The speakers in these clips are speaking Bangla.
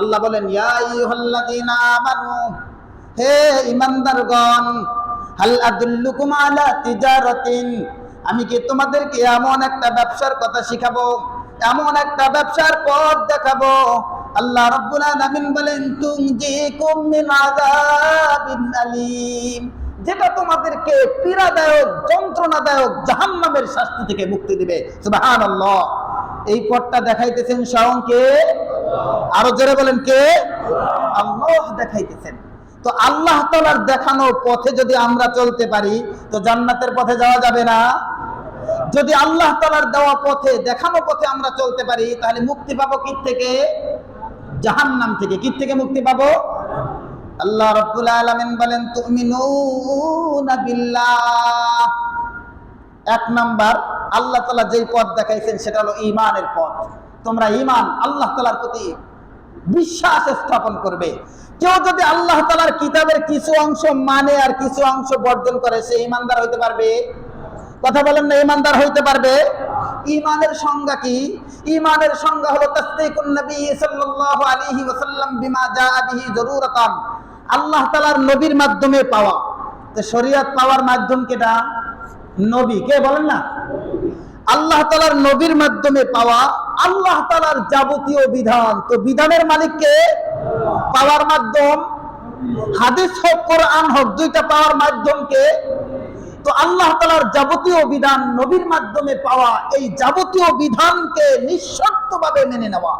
আল্লাহ বলেন হে ইমানদারগণ হাল আদুল্লুকুম আলা তিজারাতিন, আমি কি তোমাদেরকে এমন একটা ব্যবসার কথা শিখাবো, এমন একটা ব্যবসার পথ দেখাবো? আল্লাহ রাব্বুল আলামিন বলেন তুমজিকুম মিন আযাবিন আলীম, যেটা তোমাদেরকে পীড়াদায়ক, যন্ত্রণাদায়ক, জাহান্নামের শাস্তি থেকে মুক্তি দিবে। সুবহানাল্লাহ। এই পথটা দেখাইতেছেন স্বয়ং কে আরও জোরে বলেন কে? আল্লাহ দেখাইতেছেন। তো আল্লাহ তালার দেখানো পথে যদি আমরা চলতে পারি, তো জান্নাতের পথে যাওয়া যাবে না। যদি আল্লাহ তালার দেওয়া পথে, দেখানো পথে আমরা চলতে পারি, তাহলে মুক্তি পাবো কি থেকে? জাহান্নাম থেকে। কি থেকে মুক্তি পাবো? আল্লাহ রব্বুল আলামিন বলেন বিল্লাহ। এক নাম্বার, আল্লাহ তালা যেই পথ দেখাইছেন, সেটা হলো ইমানের পথ। তোমরা ইমান আল্লাহ তালার প্রতি বিশ্বাস স্থাপন করবে। কেউ যদি আল্লাহ তালার কিতাবের কিছু অংশ মানে আর কিছু অংশ বর্জন করে, সে ইমানদার হইতে পারবে? কথা বলেন না ইমানদার হইতে পারবে? ইমানের সংজ্ঞা কি? ইমানের সংজ্ঞা হলো, তাসদিকুন নবী সাল্লাল্লাহু আলাইহি ওয়াসাল্লাম বিমা জাআ বিহি জরুরাতান। আল্লাহ তাআলার নবীর মাধ্যমে পাওয়া। তো শরীয়ত পাওয়ার মাধ্যম কেটা? নবী। কে বলেন না? আল্লাহ তালার নবীর মাধ্যমে পাওয়া আল্লাহ তালার যাবতীয় বিধান। তো বিধানের মালিককে পাওয়ার মাধ্যম, হাদিস হোক, কোরআন হোক, দুইটা পাওয়ার মাধ্যমকে, তো আল্লাহ তালার যাবতীয় বিধান নবীর মাধ্যমে পাওয়া এই যাবতীয় বিধানকে নিঃশর্তভাবে মেনে নেওয়া।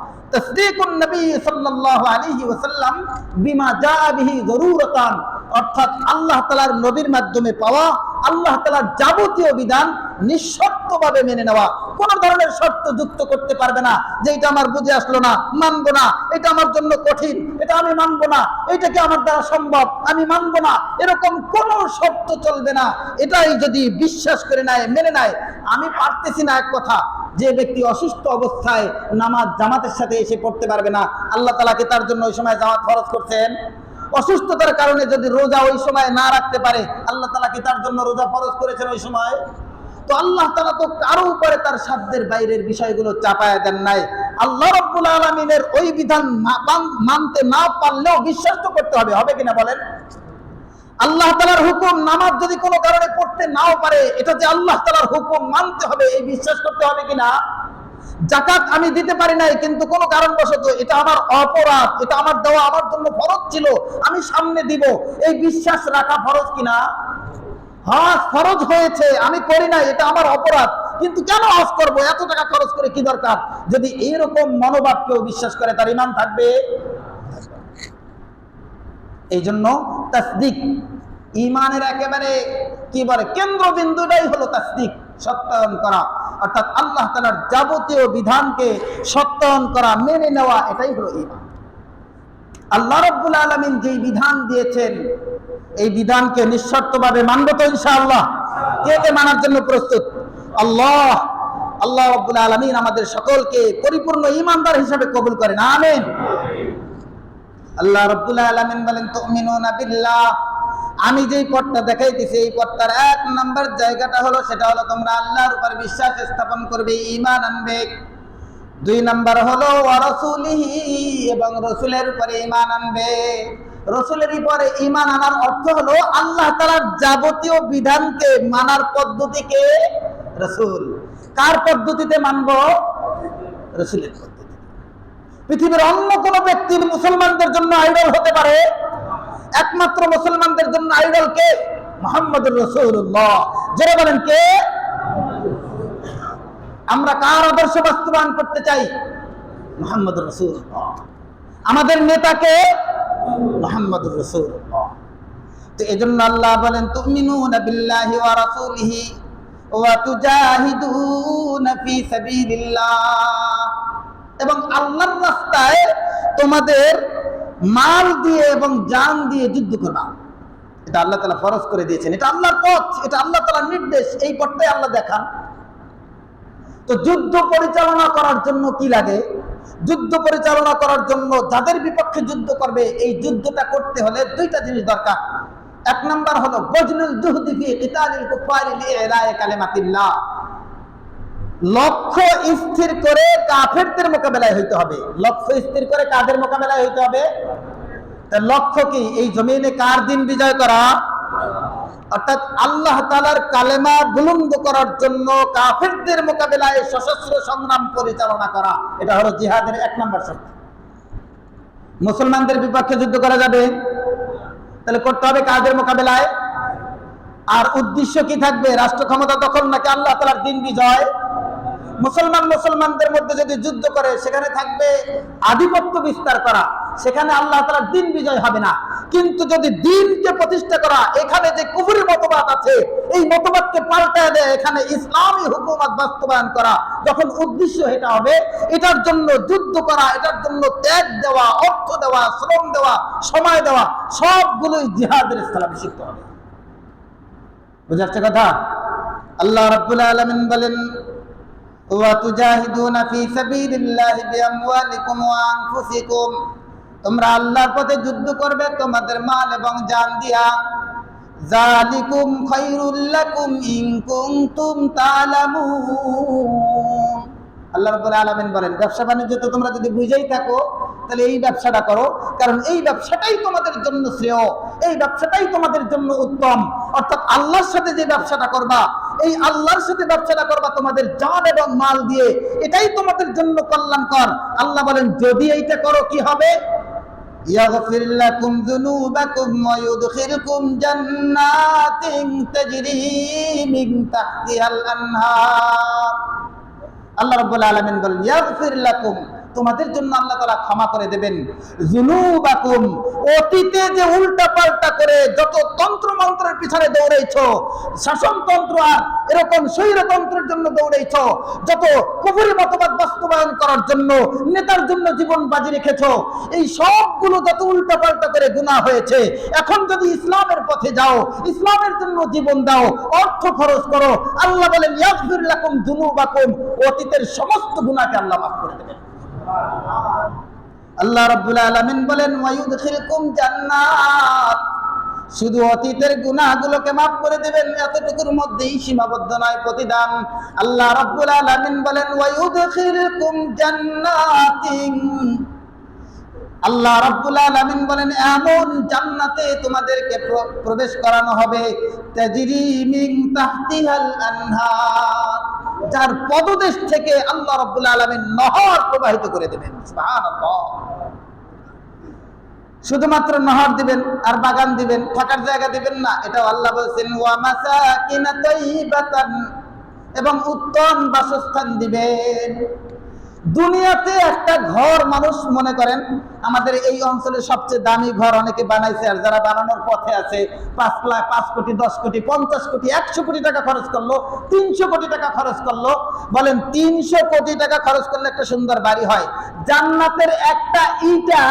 আল্লাহ তালার নবীর মাধ্যমে পাওয়া আল্লাহ তালার যাবতীয় বিধান নিঃশর্তভাবে মেনে নেওয়া। কোন ধরনের শর্ত যুক্ত করতে পারবে না যে এটা আমার বুঝে আসলো না, মানবো না, এটা আমার জন্য কঠিন, এটা আমি মানবো না, এটা কি আমার দ্বারা সম্ভব, আমি মানবো না, এরকম কোন শর্ত চলবে না। এটাই যদি বিশ্বাস করে নেয়, মেনে নেয়, আমি পারতেছি না এক কথা, যে ব্যক্তি অসুস্থ অবস্থায় নামাজ জামাতের সাথে এসে পড়তে পারবে না, আল্লাহ তালাকে তার জন্য ওই সময় জামাত খরচ করছেন। অসুস্থতার কারণে যদি রোজা ওই সময় না রাখতে পারে, আল্লাহ তালা কি তার জন্য রোজা ফরজ করেছেন ওই সময়? তো আল্লাহ তালা তো কারও উপরে তার সাধ্যের বাইরের বিষয়গুলো চাপায় দেন নাই। আল্লাহ রব্বুল আলমিনের ওই বিধান মানতে না পারলেও বিশ্বাস তো করতে হবে হবে কিনা বলেন? আল্লাহ তালার হুকুম নামাজ যদি কোনো কারণে পড়তে নাও পারে, এটা যে আল্লাহ তালার হুকুম মানতে হবে, এই বিশ্বাস করতে হবে কিনা? জাকাত আমি দিতে পারি নাই, কিন্তু কোনো কারণবশত এটা আমার অপরাধ, এটা আমার দেওয়া আমার জন্য ফরজ ছিল, আমি সামনে দিব। এই বিশ্বাস রাখা ফরজ কিনা? হজ ফরজ হয়েছে, আমি করি নাই, এটা আমার অপরাধ। কিন্তু কেন হজ করব? এত টাকা খরচ করে কি দরকার? যদি এইরকম মনোভাব কেউ বিশ্বাস করে, তার ইমান থাকবে? এই জন্য তাসদিক ইমানের একেবারে কি বলে, কেন্দ্রবিন্দুটাই হলো তাসদিক, সত্যায়ন করা। অর্থাৎ আল্লাহ তালার যাবতীয় বিধানকে সত্যায়ন করা, মেনে নেওয়া, এটাই হলো ইমান আল্লাহ রব্বুল আলমিন যেই বিধান দিয়েছেন, এই বিধানকে নিঃশর্তভাবে মানব তো ইনশাআল্লাহ। কে কে মানার জন্য প্রস্তুত? আল্লাহ। আল্লাহ রব্বুল আলমিন আমাদের সকলকে পরিপূর্ণ ইমানদার হিসাবে কবুল করেন। আমিন। আল্লাহ রব্বুল আলামিন বলেন, তুমিনুনা বিল্লাহ। আমি যেই পথটা দেখাইতেছি, এই পথটার এক নাম্বার জায়গাটা হলো, সেটা হলো তোমরা আল্লাহর উপর বিশ্বাস স্থাপন করবে ইমান আনবে। দুই নাম্বার হলো ওয়ারাসুলিহি এবং রসুলের উপরে ইমান আনবে। রসুলের উপরে ইমান আনার অর্থ হলো, আল্লাহ তাআলার যাবতীয় বিধানকে মানার পদ্ধতিকে রসুল। কার পদ্ধতিতে মানব? রসুলের পদ্ধতি পৃথিবীর অন্য কোন ব্যক্তির মুসলমানদের জন্য আইডল হতে পারে একমাত্র মুসলমানদের জন্য আইডল কে মোহাম্মদ রসুল্লাহ যারা বলেন কে? আমরা কার আদর্শ বাস্তবায়ন করতে চাই? মোহাম্মদ রসুল্লাহ আমাদের নেতাকে মোহাম্মদ রসুল্লাহ তো এই জন্য আল্লাহ বলেন, তুমিনুনা বিল্লাহি ওয়া রাসূলিহি ওয়া তুজাহিদুনা ফি সাবিলিল্লাহ। এবং আল্লাহর রাস্তায় তোমাদের মাল দিয়ে এবং জান দিয়ে যুদ্ধ করবা। এটা আল্লাহ তালা ফরজ করে দিয়েছেন। এটা আল্লাহর পথ, এটা আল্লাহ তালার নির্দেশ, এই পথটাই আল্লাহ দেখান। তো যুদ্ধ পরিচালনা করার জন্য কি লাগে? যুদ্ধ পরিচালনা করার জন্য যাদের বিপক্ষে যুদ্ধ করবে, এই যুদ্ধটা করতে হলে দুইটা জিনিস দরকার। এক নাম্বার হলো কালিমাতিল্লাহ। লক্ষ্য স্থির করে কাফেরদের মোকাবেলায় হইতে হবে। লক্ষ্য স্থির করে কাদের মোকাবেলায় হইতে হবে? লক্ষ্য কি? এই জমিনে কার দিন বিজয় করা? অর্থাৎ আল্লাহ তালার কালেমা বুলন্দ করার জন্য কাফেরদের মোকাবেলায় সশস্ত্র সংগ্রাম পরিচালনা করা। এটা হলো জিহাদের এক নম্বর শর্ত মুসলমানদের বিপক্ষে যুদ্ধ করা যাবে। তাহলে করতে হবে কাদের মোকাবেলায়? আর উদ্দেশ্য কি থাকবে? রাষ্ট্র ক্ষমতা দখল নাকি আল্লাহ তালার দিন বিজয়? মুসলমান মুসলমানদের মধ্যে যদি যুদ্ধ করে, সেখানে থাকবে আধিপত্য বিস্তার করা। সেখানে আল্লাহ তালার দিন বিজয় হবে না। কিন্তু যদি দিনকে প্রতিষ্ঠা করা, এখানে যে কুফুরি মতবাদ আছে, এই মতবাদকে পাল্টায় দেয়, এখানে ইসলামী হুকুমত বাস্তবায়ন করা, যখন উদ্দেশ্য এটা হবে, এটার জন্য যুদ্ধ করা, এটার জন্য ত্যাগ দেওয়া, অর্থ দেওয়া, শ্রম দেওয়া, সময় দেওয়া, সবগুলোই জিহাদের স্থলে শিখতে হবে। বুঝাচ্ছে কথা? আল্লাহ রাব্বুল আলামিন বলেন ওয়াতুজাহিদুনা ফি সাবিলিল্লাহি বিআমওয়ালিকুম ওয়া আনফুসিকুম। তোমরা আল্লাহর পথে যুদ্ধ করবে, তোমাদের মাল এবং জান দিয়া। জালিকুম খায়রুল লাকুম ইন কুনতুম তা'লামুন। আল্লাহ রাব্বুল আলামিন বলেন, ব্যবসা বাণিজ্য তো তোমরা যদি বুঝেই থাকো, তাহলে এই ব্যবসাটা করো, কারণ এই ব্যবসাটাই তোমাদের জন্য শ্রেয়, এই ব্যবসাটাই তোমাদের জন্য উত্তম। অর্থাৎ আল্লাহর সাথে যে ব্যবসাটা করবা, এই আল্লাহর সাথে ব্যবসাটা করবা তোমাদের জান এবং মাল দিয়ে, এটাই তোমাদের জন্য কল্যাণকর। আল্লাহ বলেন, যদি এইটা করো, কি হবে? يغفر لكم ذنوبكم ويدخلكم جنات تجري من تحتها الأنهار الله رب العالمين بل يغفر لكم তোমাদের জন্য আল্লাহ তাআলা ক্ষমা করে দেবেন। যুনুবাকুম, অতীতে যে উল্টা পাল্টা করে যত তন্ত্র মন্ত্রের পিছনে দৌড়াইছো, শাসনতন্ত্র আর এরকম স্বৈরতন্ত্রের জন্য দৌড়াইছো, যত কুফরি মতবাদ বাস্তবায়ন করার জন্য, নেতার জন্য জীবন বাজি রেখেছো, এই সবগুলো যত উল্টা পাল্টা করে গুনাহ হয়েছে, এখন যদি ইসলামের পথে যাও, ইসলামের জন্য জীবন দাও, অর্থ খরচ করো, আল্লাহ বলেন, ইয়াগফির লাকুম যুনুবাকুম, অতীতের সমস্ত গুণাকে আল্লাহ মাফ করে দেবেন। আল্লাহ রব্বুল আলামিন বলেন ওয়ায়ুদখিলকুম জান্নাত। শুধু অতীতের গুনাহগুলোকে মাফ করে দেবেন, এতটুকুর মধ্যেই সীমাবদ্ধ নয় প্রতিদান। আল্লাহ রব্বুল আলামিন বলেন ওয়ায়ুদখিলকুম জান্নাতিন। আল্লাহ রাব্বুল আলামিন বলেন, এমন জান্নাতে তোমাদেরকে প্রবেশ করানো হবে। তাজরি মিন তাহতিহাল আনহার। যার পদদেশ থেকে আল্লাহ রাব্বুল আলামিন নহর প্রবাহিত করে দেবেন। সুবহানাল্লাহ। শুধুমাত্র নহর দিবেন আর বাগান দিবেন, থাকার জায়গা দিবেন না। এটাও আল্লাহ বলছেন, ওয়া মাসাকিনা তাইয়িবাতান এবং উত্তম বাসস্থান দিবেন। দুনিয়াতে একটা ঘর মানুষ মনে করেন, আমাদের এই অঞ্চলের সবচেয়ে দামি ঘর অনেকে বানাইছে, আর যারা বানানোর পথে আছে, পাঁচ লাখ, পাঁচ কোটি, দশ কোটি, পঞ্চাশ কোটি, একশো কোটি টাকা খরচ করল, তিনশো কোটি টাকা খরচ করল, বলেন তিনশো কোটি টাকা খরচ করলে একটা সুন্দর বাড়ি হয়। জান্নাতের একটা ইটা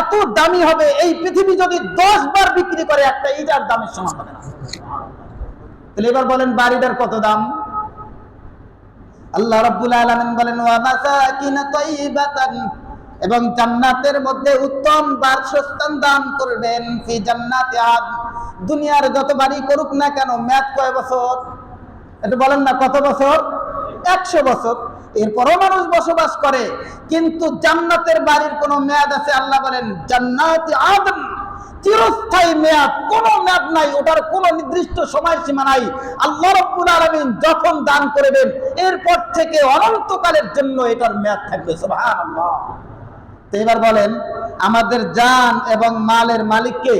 এত দামি হবে, এই পৃথিবী যদি দশ বার বিক্রি করে, একটা ইটার দামের সমান হবে না। তাহলে এবার বলেন বাড়িটার কত দাম? আল্লাহ রাব্বুল আলামিন বলেন, ওয়া মাসাকিন তাইয়িবাতান এবং জান্নাতের মধ্যে উত্তম বাসস্থান দান করবেন। ফি জান্নাতি আদ, দুনিয়ার যত বাড়ি করুক না কেন ম্যাথ কয় বছর? এটা বলেন না, কত বছর? একশো বছর। এরপরও মানুষ বসবাস করে, কিন্তু জান্নাতের বাড়ির কোনো মেয়াদ আছে? আল্লাহ বলেন, জান্নাতি আদম চিরস্থায়ী মেয়াদ, কোনো মেয়াদ নাই, ওটার কোনো নির্দিষ্ট সময়সীমা নাই। আল্লাহ রব্বুল আলমিন যখন দান করবেন, এরপর থেকে অনন্তকালের জন্য এটার মেয়াদ থাকবে, সুবহানাল্লাহ। এবার বলেন, আমাদের জান এবং মালের মালিককে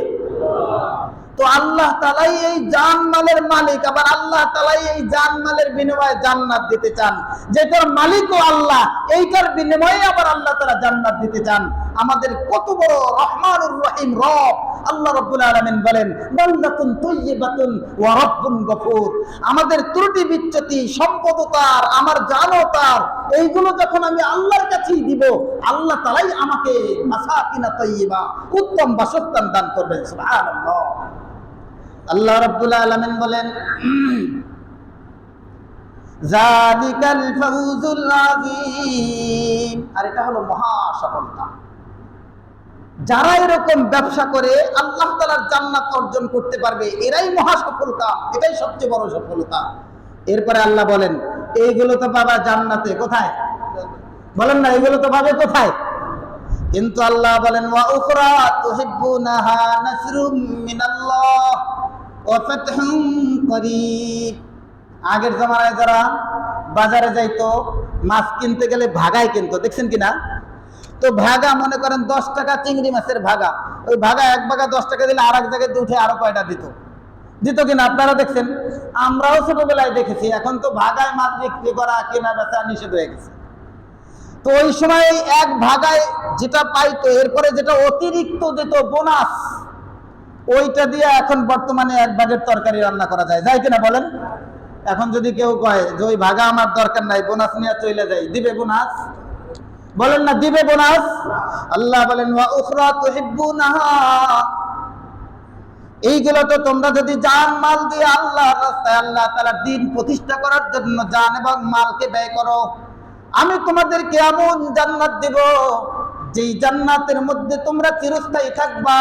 তো আল্লাহ তালাই এই জান মালের মালিক, আবার আল্লাহ তালাই এই জান মালের বিনিময়ে জান্নাত দিতে চান। যেটার মালিকও আল্লাহ, এইটার বিনিময়ে আবার আল্লাহ তারা জান্নাত দিতে চান। আমাদের কত বড় রহমানুর রহিম রব। আল্লাহ রব্বুল আলামিন বলেন বান্দাতুন তাইয়্যিবাতুন ওয়া রব্বুন গফুর। আমাদের ত্রুটি বিচ্যুতি, সম্পদ তার আমার জানও তার এইগুলো যখন আমি আল্লাহর কাছেই দিব, আল্লাহ তালাই আমাকে মাসাকিনা তাইয়্যিবা, উত্তম বাসস্থান দান করবেন, সুবহানাল্লাহ। আল্লাহ রাব্বুল আলামিন বলেন আর এটা হলো মহা সফলতা। যারা এরকম ব্যবসা করে, আল্লাহ তাআলার জান্নাত অর্জন করতে পারবে, এরাই মহা সফলতা, এটাই সবচেয়ে বড় সফলতা। এরপরে আল্লাহ বলেন, এইগুলো তো পাবা জান্নাতে, কোথায়? বলেন না এগুলো তো পাবে কোথায়? কিন্তু আল্লাহ বলেন, ওয়া তুহিব্বুনাহা নাসরুম মিনাল্লাহ। আগের জমানায় যারা বাজারে যাইতো, মাছ কিনতে গেলে ভাগায় কিনতো, দেখছেন কিনা? তো ভাগা, মনে করেন দশ টাকা চিংড়ি মাছের ভাগা। ওই ভাগা এক ভাগা দশ টাকা দিলে আর এক জায়গায় উঠে আরও কয়টা দিত? দিত কিনা? আপনারা দেখছেন? আমরাও ছোটবেলায় দেখেছি, এখন তো ভাগায় মাছ বিক্রি করা, কেনা বেচা নিষেধ হয়ে গেছে। তো ওই সময় এক ভাগায় যেটা পাইতো, এরপরে যেটা অতিরিক্ত দিত, বোনাস। ওইটা দিয়ে এখন বর্তমানে এক ভাগের তরকারি রান্না করা যায়। যায় কিনা বলেন? এখন যদি কেউ কয় যে ওই ভাগা আমার দরকার নাই, বোনাস নিয়ে চলে যাই, দিবে বোনাস? বলেন না, দিবে বোনাস? আল্লাহ বলেন এইগুলো তো তোমরা যদি জান, মাল দিয়ে আল্লাহর রাস্তায় আল্লাহ দিন প্রতিষ্ঠা করার জন্য জান এবং মালকে ব্যয় করো। আমি তোমাদেরকে এমন জান্নাত দেব, যেই জান্নাতের মধ্যে তোমরা চিরস্থায়ী থাকবা।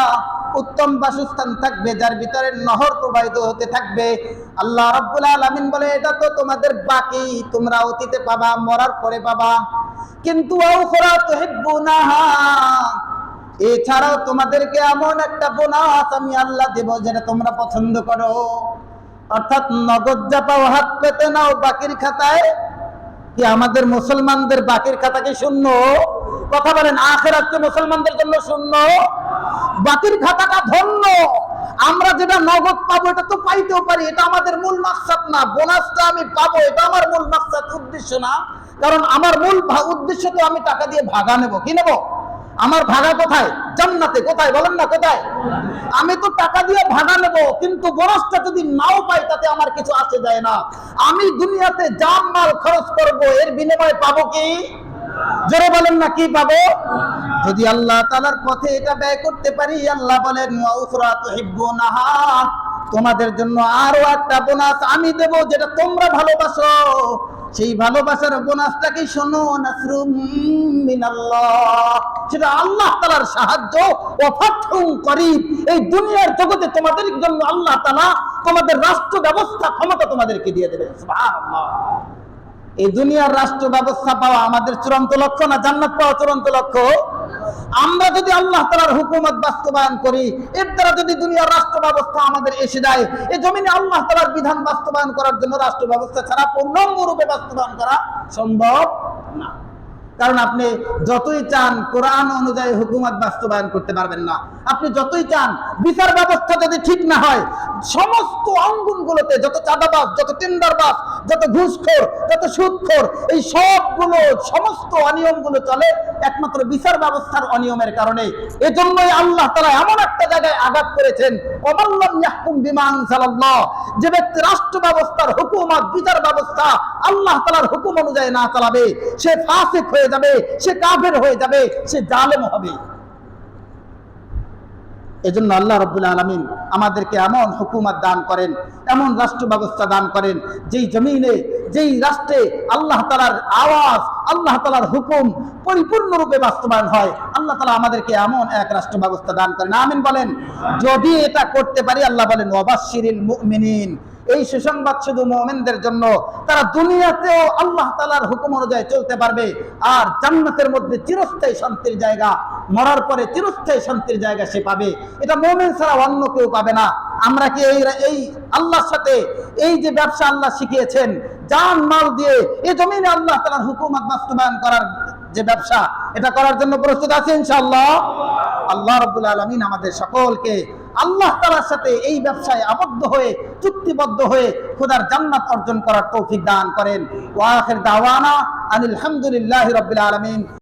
উত্তম বাসস্থান থাকবে, যার ভিতরে নহর প্রবাহিত হতে থাকবে। আল্লাহ রাব্বুল আলামিন বলে, এটা তো তোমাদের বাকি, তোমরা অতীতে পাবা, মরার পরে পাবা। কিন্তু এছাড়াও তোমাদেরকে এমন একটা বোনাস আমি আল্লাহ দেব যেটা তোমরা পছন্দ করো। অর্থাৎ নগদ যা পাও হাত পেতে নাও, বাকির খাতায় কি আমাদের মুসলমানদের বাকির খাতা কি শূন্য? কথা বলেন আখেরাতকে মুসলমানদের জন্য শূন্য? বাকির খাতাটা ধন্য। আমরা যেটা নগদ পাবো, এটা তো পাইতেও পারি, এটা আমাদের মূল মাকসাদ না। বোনাসটা আমি পাবো, এটা আমার মূল মাকসাদ, উদ্দেশ্য না। কারণ আমার মূল উদ্দেশ্য তো আমি টাকা দিয়ে ভাগা নেব। কি নেব? আমার ভাগা কোথায়? জান্নাতে কোথায়? বলেন না কোথায়? আমি তো টাকা দিয়ে ভাগা নেব, কিন্তু বোনাসটা যদি নাও পাই, তাতে আমার কিছু আসে যায় না। আমি দুনিয়াতে জান, মাল খরচ করব, এর বিনিময়ে পাবো কি? জোরে বলেন না কি পাবো? যদি আল্লাহ তাআলার পথে এটা ব্যয় করতে পারি, আল্লাহ বলেন তোমাদের জন্য আরও একটা বোনাস আমি দেব, যেটা তোমরা ভালোবাসো। সেই ভালোবাসার বোনাসটা কি? শোনো, নাসরুম মিনাল্লাহ। সেটা আল্লাহ তাআলার সাহায্য এই দুনিয়ার জগতে তোমাদের জন্য আল্লাহ তাআলা তোমাদের রাষ্ট্র ব্যবস্থা ক্ষমতা তোমাদেরকে দিয়ে দেবে। এই দুনিয়ার রাষ্ট্র ব্যবস্থা পাওয়া আমাদের চূড়ান্ত লক্ষ্য না জান্নাত পাওয়া চূড়ান্ত লক্ষ্য? আমরা যদি আল্লাহ তালার হুকুমত বাস্তবায়ন করি, এর দ্বারা যদি দুনিয়ার রাষ্ট্র ব্যবস্থা আমাদের এসে যায়, এই জমিনে আল্লাহ তালার বিধান বাস্তবায়ন করার জন্য রাষ্ট্র ব্যবস্থা ছাড়া পূর্ণাঙ্গ রূপে বাস্তবায়ন করা সম্ভব না। কারণ আপনি যতই চান কোরআন অনুযায়ী হুকুমত বাস্তবায়ন করতে পারবেন না। আপনি যতই চান, বিচার ব্যবস্থা যদি ঠিক না হয়, সমস্ত অঙ্গনগুলোতে যত চাঁদাবাস যত টেন্ডারবাজ, যত ঘুষখোর, যত সুদখোর, এই সবগুলো, সমস্ত অনিয়মগুলো চলে একমাত্র বিচার ব্যবস্থার অনিয়মের কারণে। এজন্যই আল্লাহ তাআলা এমন একটা জায়গায় আঘাত করেছেন। যে ব্যক্তি রাষ্ট্র ব্যবস্থার হুকুমত বিচার ব্যবস্থা আল্লাহ তাআলার হুকুম অনুযায়ী না চালাবে, সে ফাসিক হয়ে যাবে, সে কাফের হয়ে যাবে, সে জালেম হবে। এজন্য আল্লাহ রব্বুল আলমিন আমাদেরকে এমন হুকুমত দান করেন, এমন রাষ্ট্র ব্যবস্থা দান করেন, যেই জমিনে, যেই রাষ্ট্রে আল্লাহ তালার আওয়াজ আল্লাহ তালার হুকুম পরিপূর্ণরূপে বাস্তবায়ন হয়। আল্লাহ তালা আমাদেরকে এমন এক রাষ্ট্র ব্যবস্থা দান করেন। আমিন বলেন। যদি এটা করতে পারি, আল্লাহ বলেন ওয়াবাশিরিল মুমিনিন। এই সুসংবাদ শুধু মোমেনদের জন্য, তারা দুনিয়াতেও আল্লাহ তালার হুকুম অনুযায়ী চলতে পারবে। আর জান্নাতের মধ্যে চিরস্থায়ী শান্তির জায়গা, মরার পরে চিরস্থায়ী শান্তির জায়গা সে পাবে। এটা মোমেন ছাড়া অন্য কেউ পাবে না। আমরা কি এই এই আল্লাহর সাথে এই যে ব্যবসা আল্লাহ শিখিয়েছেন জান, মাল দিয়ে এই জমিনে আল্লাহ তালার হুকুমত বাস্তবায়ন করার যে ব্যবসা, এটা করার জন্য প্রস্তুত আছে ইনশাআল্লাহ? আল্লাহ রবুল আলমিন আমাদের সকলকে আল্লাহ তালার সাথে এই ব্যবসায় আবদ্ধ হয়ে, চুক্তিবদ্ধ হয়ে খোদার জান্নাত অর্জন করার তৌফিক দান করেন। ওয়াহের দাওয়ানা আনিল হামদুলিল্লাহ রবিল আলামিন।